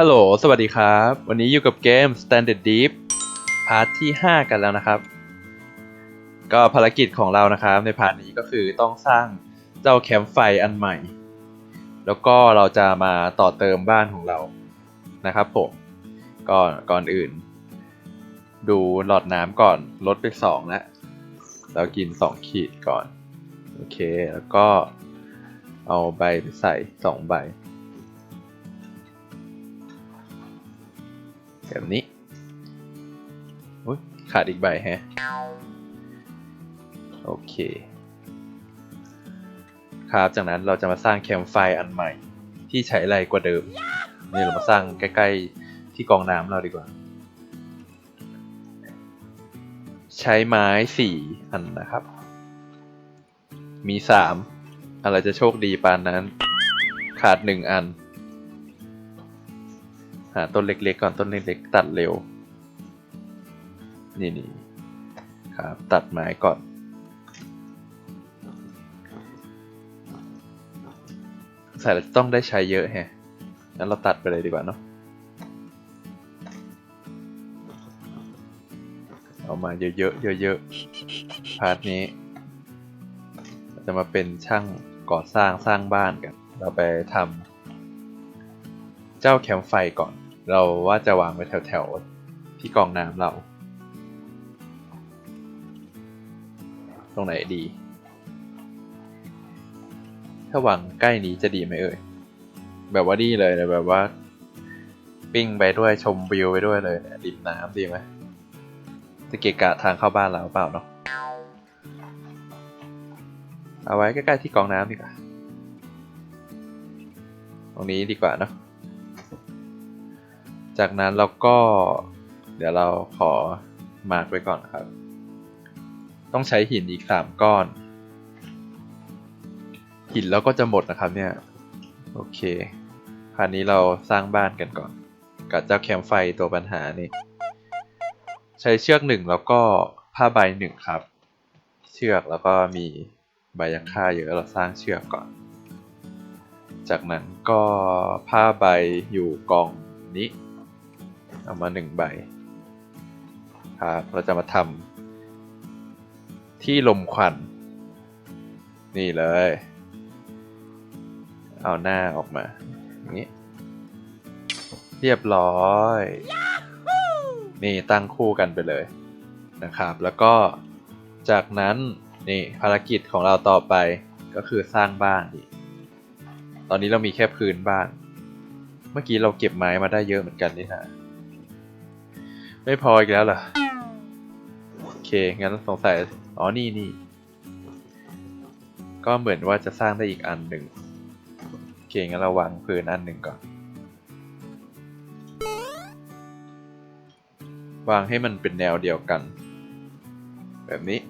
ฮัลโหล สวัสดีครับ วันนี้อยู่กับเกม Standard Deep พาร์ทที่ 5 กันแล้วนะครับ ก็ภารกิจของเรานะครับในพาร์ทนี้ก็คือต้องสร้างเจ้าแคมป์ไฟอันใหม่ แล้วก็เราจะมาต่อเติมบ้านของเรานะครับผมก็ก่อนอื่น ดูหลอดน้ำก่อนลดไป 2 แล้วเรากิน 2 ขีดก่อน โอเค แล้วก็เอาใบไปใส่ 2 ใบ แบบนี้ขาดอีกใบฮะ โอเค ครับจากนั้นเราจะมาสร้างแคมป์ไฟอันใหม่ ที่ใช้ไรกว่าเดิม นี่เรามาสร้างใกล้ๆที่กองน้ำเราดีกว่า ใช้ไม้สี่อันนะครับ มีสามอะไรจะโชคดีปานนั้น ขาดหนึ่งอัน หาต้นเล็กๆก่อนต้นเล็กๆตัดเร็ว นี่นี่ครับ ตัดไม้ก่อน ใส่แล้วต้องได้ใช้เยอะแฮะงั้นเราตัดไปเลยดีกว่าเนาะเอามาเยอะๆเยอะๆพาร์ทนี้ จะมาเป็นช่างก่อสร้างสร้างบ้านกัน เราไปทำเจ้าแคมป์ไฟก่อน เราว่าจะวางไว้แถวๆที่กองน้ำเรา ตรงไหนดี ถ้าวางใกล้นี้จะดีไหมเอ่ย แบบว่าดีเลยนะแบบว่า ปิ้งไปด้วยชมวิวไปด้วยเลยเนี่ยริมน้ำดีไหมจะเกะกะทางเข้าบ้านเราเปล่าเนาะเอาไว้ใกล้ๆที่กองน้ำดีกว่า ตรงนี้ดีกว่าเนอะ จากนั้นเราก็ เดี๋ยวเราขอมาร์กไว้ก่อนครับ ต้องใช้หินอีกสามก้อน หินแล้วก็จะหมดนะครับเนี่ย โอเคคราวนี้เราสร้างบ้านกันก่อน กับเจ้าแคมไฟตัวปัญหานี่ ใช้เชือกหนึ่งแล้วก็ผ้าใบหนึ่งครับ เชือกแล้วก็มีใบยักษ์ค่าเยอะเราสร้างเชือกก่อน จากนั้นก็ผ้าใบอยู่กองนี้ เอามาหนึ่งใบครับเราจะมาทำที่ลมควัน นี่เลย เอาหน้าออกมาอย่างนี้เรียบร้อย นี่ตั้งคู่กันไปเลยนะครับ แล้วก็จากนั้นนี่ภารกิจของเราต่อไปก็คือสร้างบ้านอีก ตอนนี้เรามีแค่พื้นบ้าน เมื่อกี้เราเก็บไม้มาได้เยอะเหมือนกันนี่นะ ไม่พออีกแล้วเหรอ โอเค งั้นสงสัย อ๋อ นี่นี่ ก็เหมือนว่าจะสร้างได้อีกอันหนึ่งโอเค งั้นเราวางพื้นอันหนึ่งก่อน วางให้มันเป็นแนวเดียวกัน แบบนี้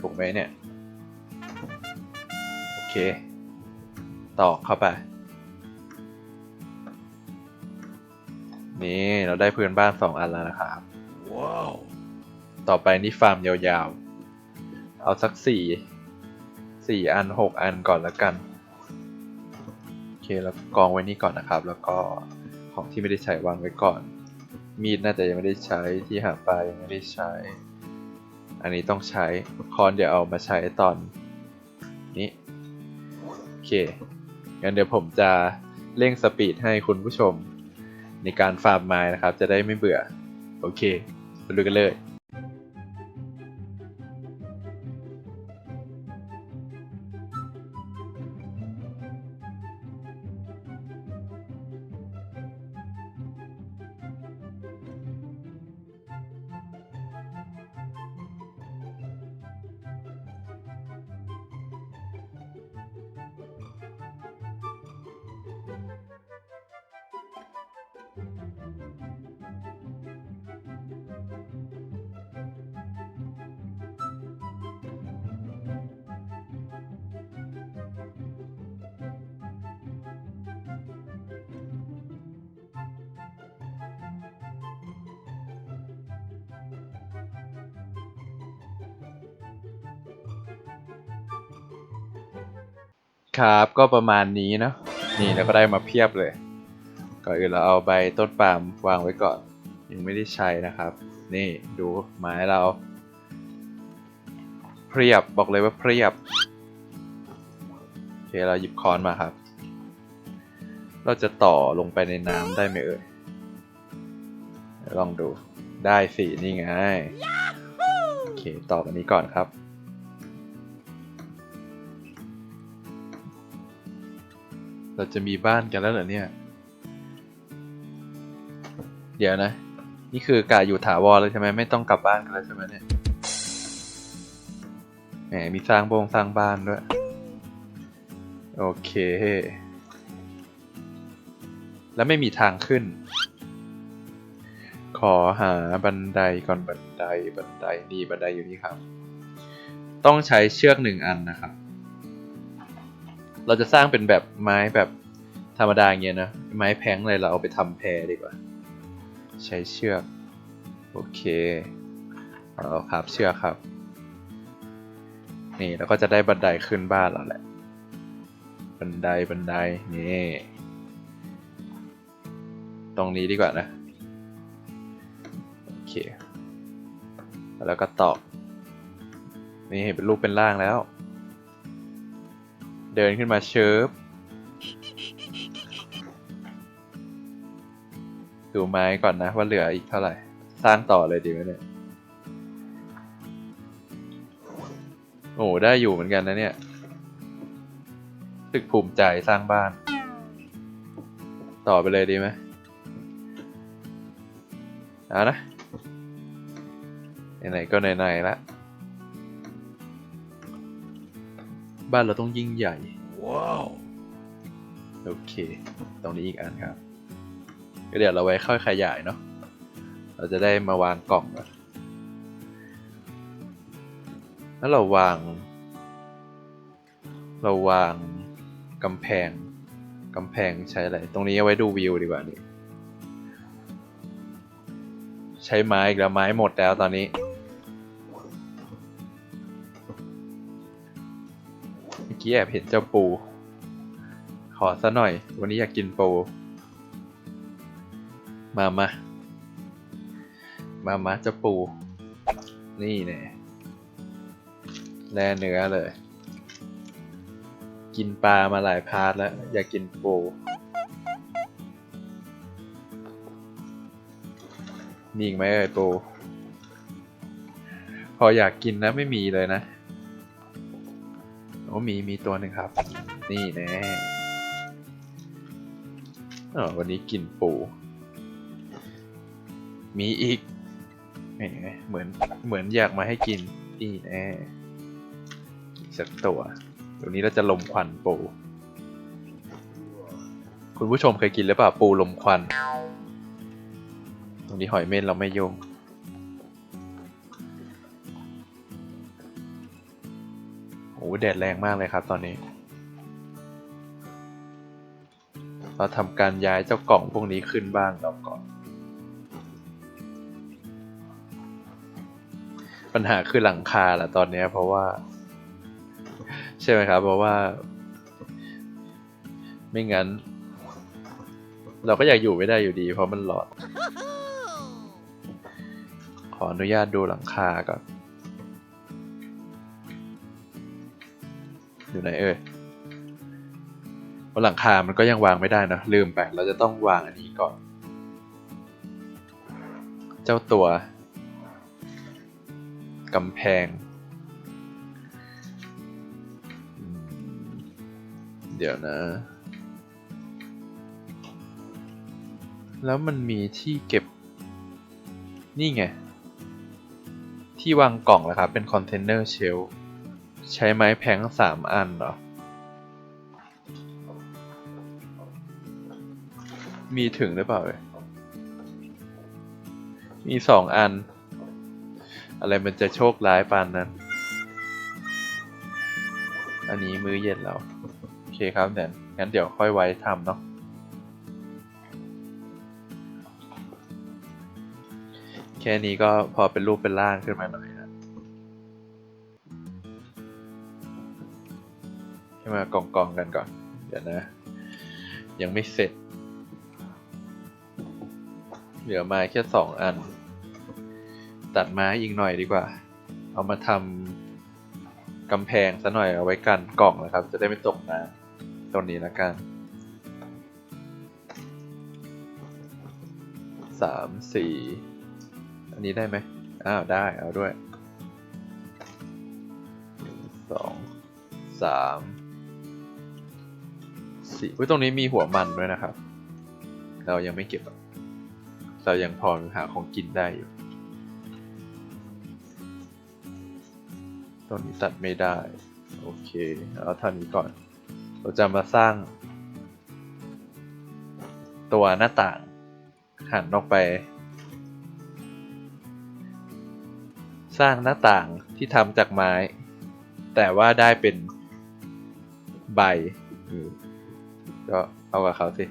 ถูกไหมเนี่ย โอเค ต่อเข้าไป นี่เราได้พื้นบ้านสองอันแล้วนะครับ ว้าว ต่อไปนี่ฟาร์มยาวๆ เอาสักสี่สี่อันหกอันก่อนแล้วกัน โอเคแล้วกองไว้นี่ก่อนนะครับ แล้วก็ของที่ไม่ได้ใช้วางไว้ก่อน มีดน่าจะยังไม่ได้ใช้ที่หาปลายังไม่ได้ใช้ อันนี้ต้องใช้คอนเดี๋ยวเอามาใช้ตอนนี้โอเคงั้นเดี๋ยวผมจะเร่งสปีดให้คุณผู้ชม ในการฟาร์มไม้นะครับ จะได้ไม่เบื่อ โอเคไปดูกันเลย ครับ ก็ประมาณนี้นะนี่เราก็ได้มาเพียบเลย ก่อนอื่นเราเอาใบต้นปาล์มวางไว้ก่อน ยังไม่ได้ใช้นะครับ นี่ดูไม้เราเพียบบอกเลยว่าเพียบโอเคเราหยิบค้อนมาครับ เราจะต่อลงไปในน้ำได้ไหมเอ่ยลองดูได้สินี่ไงโอเคต่อกันนี้ก่อนครับ เราจะมีบ้านกันแล้วเหรอเนี่ย เดี๋ยวนะ นี่คือกาอยู่ถาวรเลยใช่ไหมไม่ต้องกลับบ้านกันแล้วใช่ไหมเนี่ย แหมมีสร้างโบงสร้างบ้านด้วย โอเค แล้วไม่มีทางขึ้น ขอหาบันไดก่อนบันไดบันไดนี่บันไดอยู่นี่ครับ ต้องใช้เชือกหนึ่งอันนะครับ เราจะสร้างเป็นแบบไม้แบบธรรมดาเงี้ยนะ ไม้แพงเลยเราเอาไปทำแพรดีกว่า ใช้เชือก โอเคเอาครับเชือกครับ นี่แล้วก็จะได้บันไดขึ้นบ้านแล้วแหละ บันไดบันไดนี่ตรงนี้ดีกว่านะ โอเค แล้วก็ตอกนี่เห็นเป็นรูปเป็นร่างแล้ว ดินขึ้นมาเชิบดูไม้ก่อนนะว่าเหลืออีกเท่าไหร่ สร้างต่อเลยดีไหมเนี่ย โอ้ได้อยู่เหมือนกันนะเนี่ยรู้สึกภูมิใจสร้างบ้าน ต่อไปเลยดีไหมเอานะไหนๆก็ไหนๆละ บ้านเราต้องยิ่งใหญ่ ว้าว โอเค ตรงนี้อีกอันครับ ก็เดี๋ยวเราไว้ค่อยขยายเนาะ เราจะได้มาวางกล่องก่อนแล้วเราวาง เราวางกำแพงกำแพงใช้อะไร ตรงนี้เอาไว้ดูวิวดีกว่านี่ใช้ไม้อีกแล้วไม้หมดแล้วตอนนี้ กี้แอบเห็นเจ้าปู ขอซะหน่อย วันนี้อยากกินปู มามา มามาเจ้าปู นี่แน่แลเนื้อเลย กินปลามาหลายพาร์ทแล้ว อยากกินปูมีอีกไหมเอ่ยปู พออยากกินนะไม่มีเลยนะ โอ้มีมีตัวหนึ่งครับ นี่แน่อ๋อวันนี้กินปู มีอีกแหมเหมือนเหมือนอยากมาให้กินนี่แน่สักตัวเดี๋ยวนี้เราจะลมควันปู คุณผู้ชมเคยกินหรือเปล่าปูลมควัน ตรงนี้หอยเม่นเราไม่โยง แดดแรงมากเลยครับตอนนี้ เราทำการย้ายเจ้ากล่องพวกนี้ขึ้นบ้านเราก่อน ปัญหาคือหลังคาแหละตอนนี้เพราะว่า ใช่ไหมครับ เพราะว่า ไม่งั้น เราก็อยากอยู่ไม่ได้อยู่ดี เพราะมันหลอด ขออนุญาตดูหลังคาก่อน อยู่ไหนเอ่ยบนหลังคา มันก็ยังวางไม่ได้นะลืมไป เราจะต้องวางอันนี้ก่อน เจ้าตัวกำแพง เดี๋ยวนะ แล้วมันมีที่เก็บ นี่ไง ที่วางกล่องนะครับ เป็นคอนเทนเนอร์เชลฟ์ ใช้ไม้แพงสามอันเหรอ มีถึงหรือเปล่าเอ่ยมีสองอัน อะไรมันจะโชคร้ายปานนั้น อันนี้มื้อเย็นแล้ว โอเคครับเดี๋ยวงั้นเดี๋ยวค่อยไว้ทำเนาะแค่นี้ก็พอเป็นรูปเป็นร่างขึ้นมาหน่อย มากองกองๆกันก่อน เดี๋ยวนะ ยังไม่เสร็จ เหลือไม้แค่สองอัน ตัดไม้อีกหน่อยดีกว่า เอามาทำกำแพงซะหน่อยเอาไว้กันกล่องนะครับ จะได้ไม่ตกน้ำตรงนี้ละกันสามสี่อันนี้ได้ไหมอ้าวได้เอาด้วยสองสาม สี่อุ้ยตรงนี้มีหัวมันด้วยนะครับ เรายังไม่เก็บ เรายังพอหาของกินได้อยู่ ตรงนี้ตัดไม่ได้ โอเคเอาเท่านี้ก่อน เราจะมาสร้าง ตัวหน้าต่างหันออกไป สร้างหน้าต่างที่ทำจากไม้ แต่ว่าได้เป็นใบอืม ก็เอากับเขาสิ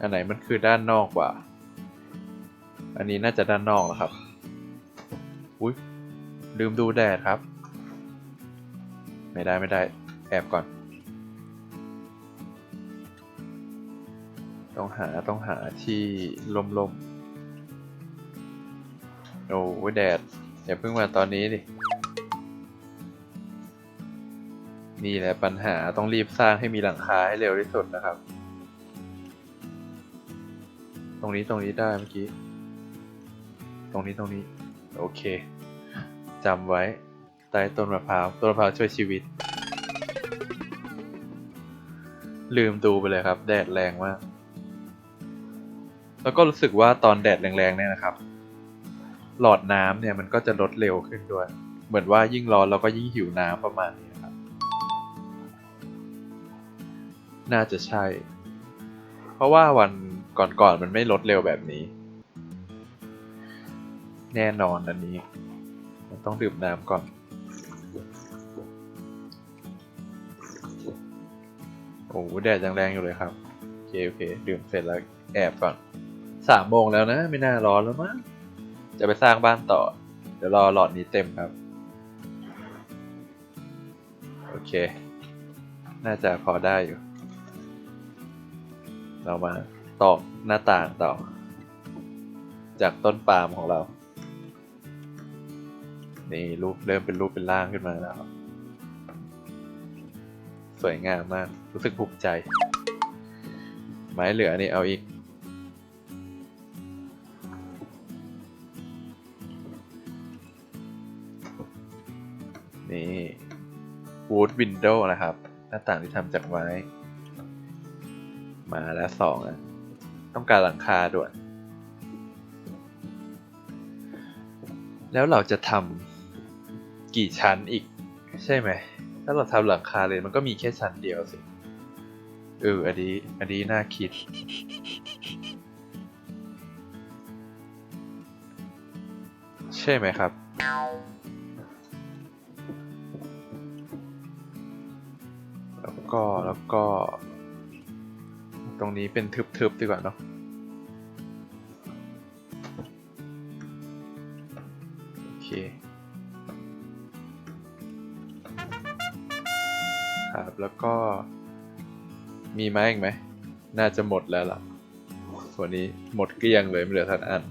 อันไหนมันคือด้านนอกกว่า อันนี้น่าจะด้านนอกนะครับ อุ้ยลืมดูแดดครับ ไม่ได้ไม่ได้ แอบก่อน ต้องหาต้องหาที่ลมๆโอ้ยแดด อย่าเพิ่งมาตอนนี้ดิ นี่แหละปัญหาต้องรีบสร้างให้มีหลังคาให้เร็วที่สุดนะครับ ตรงนี้ตรงนี้ได้เมื่อกี้ ตรงนี้ตรงนี้ โอเคจำไว้ใต้ต้นมะพร้าวต้นมะพร้าวช่วยชีวิต ลืมดูไปเลยครับ แดดแรงมาก แล้วก็รู้สึกว่าตอนแดดแรงๆเนี่ยนะครับ หลอดน้ำเนี่ยมันก็จะลดเร็วขึ้นด้วย เหมือนว่ายิ่งร้อนเราก็ยิ่งหิวน้ำประมาณนี้ครับ น่าจะใช่ เพราะว่าวันก่อนๆมันไม่ลดเร็วแบบนี้ แน่นอนอันนี้ มันต้องดื่มน้ำก่อนโอ้โหแดดยังแรงอยู่เลยครับ โอเค โอเค ดื่มเสร็จแล้วแอบก่อนสามโมงแล้วนะ ไม่น่าร้อนแล้วมั้ง จะไปสร้างบ้านต่อ เดี๋ยวรอหลอดนี้เต็มครับ โอเค น่าจะพอได้อยู่ เรามาตอกหน้าต่างต่อ จากต้นปาล์มของเรา นี่รูปเริ่มเป็นรูปเป็นร่างขึ้นมาแล้วสวยงามมาก รู้สึกภูมิใจ ไม้เหลือนี่เอาอีก นี่ wood window นะครับ หน้าต่างที่ทำจากไม้ มาแล้วสองอะต้องการหลังคาด่วน แล้วเราจะทำกี่ชั้นอีกใช่ไหม ถ้าเราทำหลังคาเลยมันก็มีแค่ชั้นเดียวสิเอออันนี้อันนี้น่าคิด ใช่ไหมครับ แล้วก็แล้วก็ ตรงนี้เป็นทึบๆดีกว่าเนาะโอเคครับแล้วก็มีไหมอีกไหม น่าจะหมดแล้วล่ะส่วนนี้หมดเกลี้ยงเลยไม่เหลือทักอัน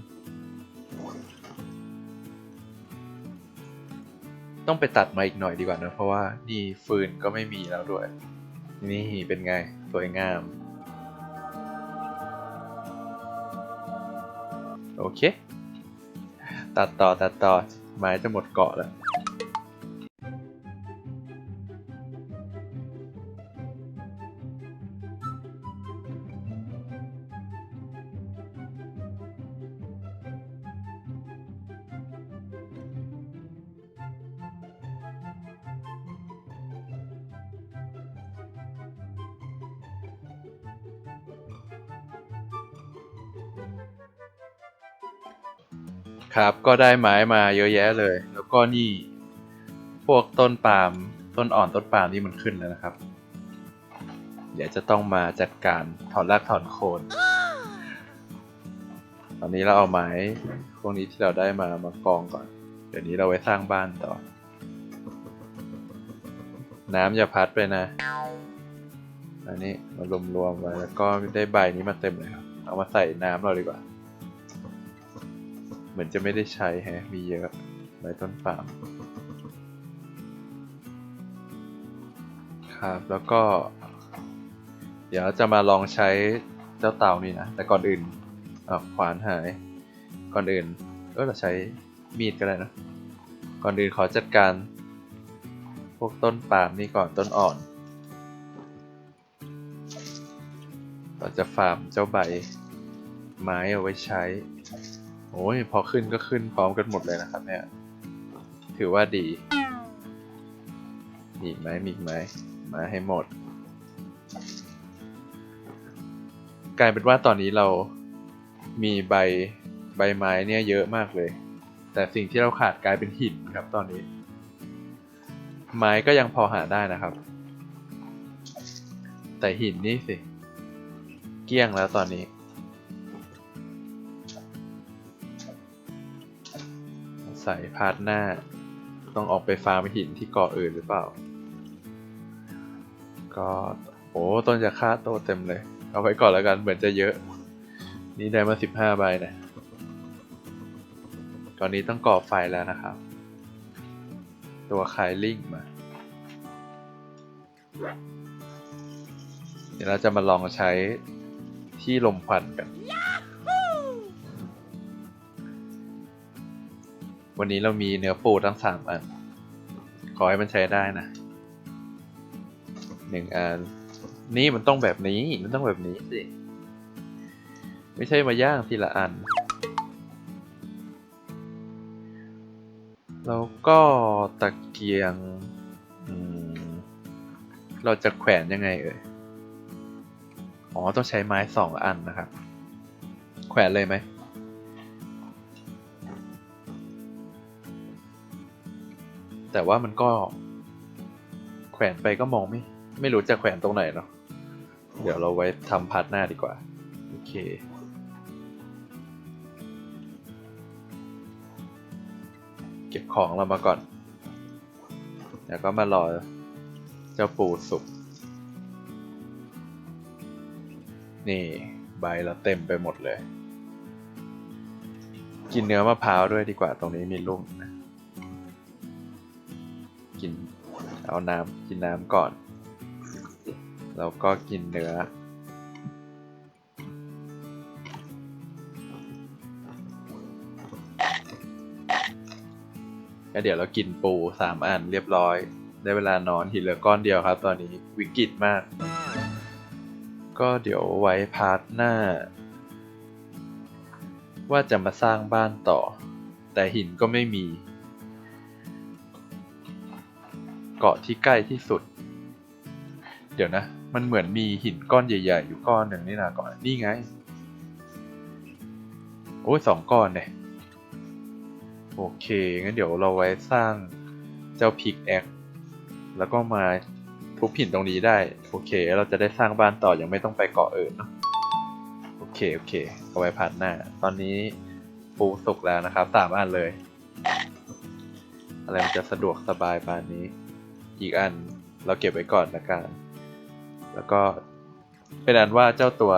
ต้องไปตัดมาอีกหน่อยดีกว่านะเพราะว่านี่ฟืนก็ไม่มีแล้วด้วย นี่เป็นไงสวยงาม โอเค ตัดต่อตัดต่อไม้จะหมดเกาะแล้ว ครับ ก็ได้ไม้มาเยอะแยะเลย แล้วก็นี่ พวกต้นปาล์มต้นอ่อนต้นปาล์มนี่มันขึ้นแล้วนะครับ เดี๋ยวจะต้องมาจัดการถอนรากถอนโคนตอนนี้เราเอาไม้พวกนี้ที่เราได้มามากองก่อน เดี๋ยวนี้เราไว้สร้างบ้านต่อ น้ำอย่าพัดไปนะ อันนี้มารวมรวมๆไว้แล้วก็ได้ใบนี้มาเต็มเลยครับ เอามาใส่น้ำเราดีกว่า เหมือนจะไม่ได้ใช้แฮะ มีเยอะใบต้นปาล์มครับ แล้วก็ เดี๋ยวจะมาลองใช้เจ้าเตานี่นะ แต่ก่อนอื่นขวานหาย ก่อนอื่นเออเราใช้มีดก็ได้นะ ก่อนอื่นขอจัดการ พวกต้นปาล์มนี่ก่อนต้นอ่อน เราจะฟาร์มเจ้าใบไม้เอาไว้ใช้ โอ้ยพอขึ้นก็ขึ้นพร้อมกันหมดเลยนะครับ เนี่ย ถือว่าดีมีไหมมีไหมมาให้หมด กลายเป็นว่าตอนนี้เรามีใบใบไม้เนี่ยเยอะมากเลย แต่สิ่งที่เราขาดกลายเป็นหินครับตอนนี้ ไม้ก็ยังพอหาได้นะครับ แต่หินนี่สิ เกลี้ยงแล้วตอนนี้ ใส่พาร์ทหน้า ต้องออกไปฟาร์มหินที่เกาะอื่นหรือเปล่า ก็โอ้ต้นจะฆ่าโตเต็มเลย เอาไว้ก่อนแล้วกันเหมือนจะเยอะ นี่ได้มาสิบห้าใบนะตอนนี้ต้องก่อไฟแล้วนะครับ ตัวคายลิงมา เดี๋ยวเราจะมาลองใช้ที่ลมควันกัน วันนี้เรามีเนื้อปูทั้งสามอัน ขอให้มันใช้ได้นะหนึ่งอัน นี่มันต้องแบบนี้ มันต้องแบบนี้สิ ไม่ใช่มาย่างทีละอัน แล้วก็ตะเกียง เราจะแขวนยังไงเอ่ย อ๋อ ต้องใช้ไม้สองอันนะครับ แขวนเลยไหม แต่ว่ามันก็ แขวนไปก็มองไม่ ไม่รู้จะแขวนตรงไหนเนาะเดี๋ยวเราไว้ทำพาร์ทหน้าดีกว่า โอเค เก็บของเรามาก่อน แล้วก็มารอเจ้าปูสุก นี่ ใบเราเต็มไปหมดเลย กินเนื้อมะพร้าวด้วยดีกว่าตรงนี้มีลุ่มนะ กิน เอาน้ำกินน้ำก่อน แล้วก็กินเนื้อ แล้วเดี๋ยวเรากินปูสามอันเรียบร้อย ได้เวลานอนหินเหลือก้อนเดียวครับ ตอนนี้วิกฤตมาก ก็เดี๋ยวไว้พาร์ทหน้า ว่าจะมาสร้างบ้านต่อ แต่หินก็ไม่มี กาะที่ใกล้ที่สุด เดี๋ยวนะ มันเหมือนมีหินก้อนใหญ่ ๆ อยู่ก้อนหนึ่งนี่นะก่อนนี่ไง โอ้ยสองก้อนเนี่ย โอเค งั้นเดี๋ยวเราไว้สร้างเจ้าพิกแอคแล้วก็มาทุบหินตรงนี้ได้ โอเค เราจะได้สร้างบ้านต่ออยังไม่ต้องไปเกาะอื่นเนอะโอเค โอเค เอาไว้ผ่านหน้า ตอนนี้ปูสุกแล้วนะครับสามอันเลย อะไรมันจะสะดวกสบายปานนี้ อีกอันเราเก็บไว้ก่อนละกัน แล้วก็เป็นอันว่าเจ้าตัว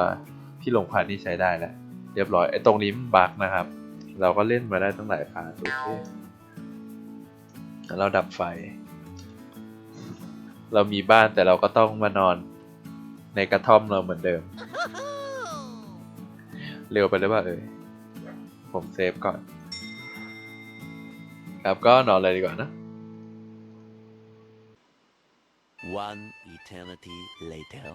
ที่ลงพานนี่ใช้ได้แล้วเรียบร้อยไอ้ตรงนี้มันบั๊กนะครับ เราก็เล่นมาได้ตั้งหลายพาร์ทโอเคแล้วเราดับไฟ เรามีบ้านแต่เราก็ต้องมานอนในกระท่อมเราเหมือนเดิม เร็วไปหรือเปล่าเอ่ยผมเซฟก่อน ครับก็นอนเลยดีกว่านะ One eternity later.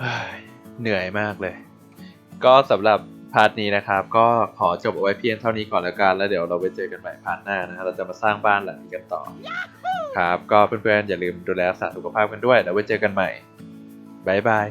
เฮ้ยเหนื่อยมากเลย ก็สำหรับพาร์ทนี้นะครับ ก็ขอจบเอาไว้เพียงเท่านี้ก่อนแล้วกัน แล้วเดี๋ยวเราไปเจอกันใหม่พาร์ทหน้านะเราจะมาสร้างบ้านหลังนี้กันต่อ ครับ ก็เพื่อนๆ อย่าลืมดูแลรักษาสุขภาพกันด้วย แล้วไว้เจอกันใหม่ บ๊ายบาย